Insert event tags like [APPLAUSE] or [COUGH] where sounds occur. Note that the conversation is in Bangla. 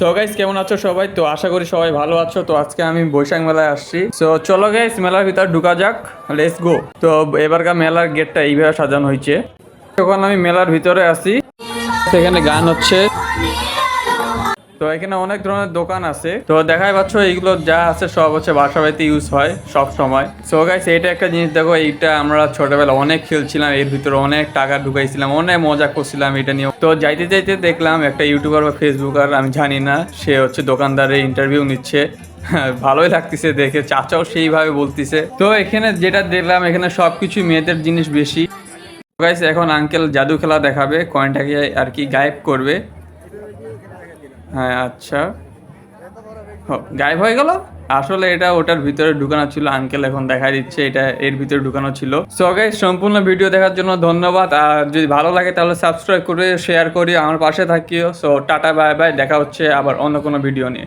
সো গাইস কেমন আছো সবাই? তো আশা করি সবাই ভালো আছো। তো আজকে আমি বৈশাখ মেলায় আসছি। সো চলো গাইস মেলার ভিতর ঢুকা যাক। লেটস গো তো এবারকার মেলার গেটটা এইভাবে সাজানো হয়েছে। তখন আমি মেলার ভিতরে আসি সেখানে গান হচ্ছে। তো এখানে অনেক ধরনের দোকান আছে। তো দেখাই পাচ্ছ, এইগুলো যা আছে সব হচ্ছে বাসা বাড়িতে ইউজ হয় সব সময়। সো গাইস এইটা একটা জিনিস, দেখো, এইটা আমরা ছোটবেলা অনেক খেলছিলাম, এর ভিতরে অনেক টাকা ঢুকাইছিলাম, অনেক মজা করছিলাম এটা নিয়ে তো যাইতে যাইতে দেখলাম একটা ইউটিউবার বা ফেসবুকার আমি জানি না, সে হচ্ছে দোকানদারের ইন্টারভিউ নিচ্ছে। [LAUGHS] ভালোই লাগতেছে দেখে, চাচাও সেইভাবে বলতিছে। তো এখানে যেটা দেখলাম, এখানে সবকিছু মেয়েদের জিনিস বেশি। গাইস এখন আঙ্কেল জাদু খেলা দেখাবে কয়েনটাকে আর কি গায়েব করবে। হ্যাঁ আচ্ছা। গায়েব হয়ে গেল? আসলে এটা ওটার ভিতরে ঢুকানো ছিল আঙ্কেল এখন দেখা দিচ্ছে, এটা এর ভিতরে ঢুকানো ছিল। সো গাইজ সম্পূর্ণ ভিডিও দেখার জন্য ধন্যবাদ, আর যদি ভালো লাগে তাহলে সাবস্ক্রাইব করে শেয়ার করি, আমার পাশে থাকিও। সো টাটা বাই বাই দেখা হচ্ছে আবার অন্য কোনো ভিডিও নিয়ে।